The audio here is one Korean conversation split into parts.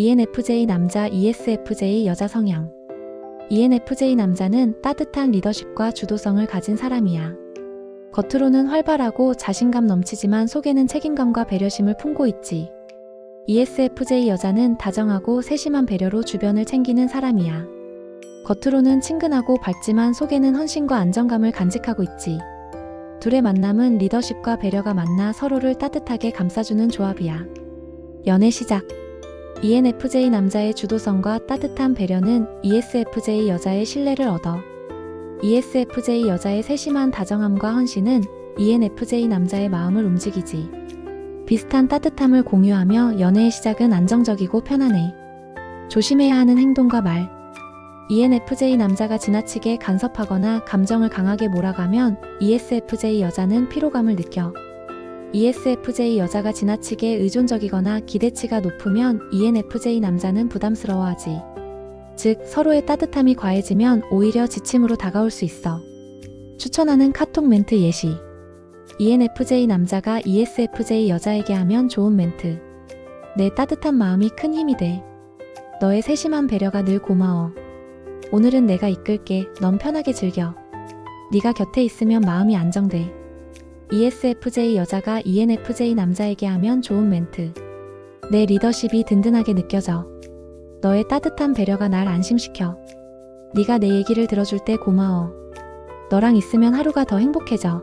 ENFJ 남자 ESFJ 여자 성향 ENFJ 남자는 따뜻한 리더십과 주도성을 가진 사람이야. 겉으로는 활발하고 자신감 넘치지만 속에는 책임감과 배려심을 품고 있지. ESFJ 여자는 다정하고 세심한 배려로 주변을 챙기는 사람이야. 겉으로는 친근하고 밝지만 속에는 헌신과 안정감을 간직하고 있지. 둘의 만남은 리더십과 배려가 만나 서로를 따뜻하게 감싸주는 조합이야. 연애 시작. ENFJ 남자의 주도성과 따뜻한 배려는 ESFJ 여자의 신뢰를 얻어. ESFJ 여자의 세심한 다정함과 헌신은 ENFJ 남자의 마음을 움직이지. 비슷한 따뜻함을 공유하며 연애의 시작은 안정적이고 편안해. 조심해야 하는 행동과 말. ENFJ 남자가 지나치게 간섭하거나 감정을 강하게 몰아가면 ESFJ 여자는 피로감을 느껴. ESFJ 여자가 지나치게 의존적이거나 기대치가 높으면 ENFJ 남자는 부담스러워하지. 즉, 서로의 따뜻함이 과해지면 오히려 지침으로 다가올 수 있어. 추천하는 카톡 멘트 예시. ENFJ 남자가 ESFJ 여자에게 하면 좋은 멘트. 내 따뜻한 마음이 큰 힘이 돼. 너의 세심한 배려가 늘 고마워. 오늘은 내가 이끌게. 넌 편하게 즐겨. 네가 곁에 있으면 마음이 안정돼. ESFJ 여자가 ENFJ 남자에게 하면 좋은 멘트. 내 리더십이 든든하게 느껴져. 너의 따뜻한 배려가 날 안심시켜. 네가 내 얘기를 들어줄 때 고마워. 너랑 있으면 하루가 더 행복해져.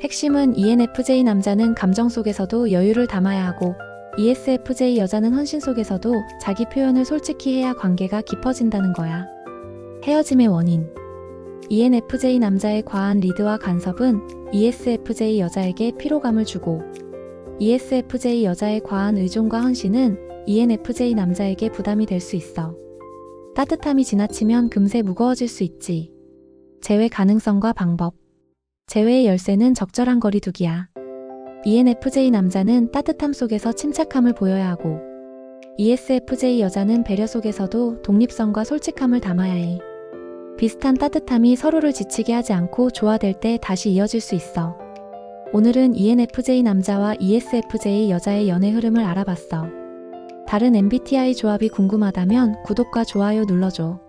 핵심은 ENFJ 남자는 감정 속에서도 여유를 담아야 하고 ESFJ 여자는 헌신 속에서도 자기 표현을 솔직히 해야 관계가 깊어진다는 거야. 헤어짐의 원인. ENFJ 남자의 과한 리드와 간섭은 ESFJ 여자에게 피로감을 주고 ESFJ 여자의 과한 의존과 헌신은 ENFJ 남자에게 부담이 될 수 있어. 따뜻함이 지나치면 금세 무거워질 수 있지. 재회 가능성과 방법. 재회의 열쇠는 적절한 거리두기야. ENFJ 남자는 따뜻함 속에서 침착함을 보여야 하고 ESFJ 여자는 배려 속에서도 독립성과 솔직함을 담아야 해. 비슷한 따뜻함이 서로를 지치게 하지 않고 조화될 때 다시 이어질 수 있어. 오늘은 ENFJ 남자와 ESFJ 여자의 연애 흐름을 알아봤어. 다른 MBTI 조합이 궁금하다면 구독과 좋아요 눌러줘.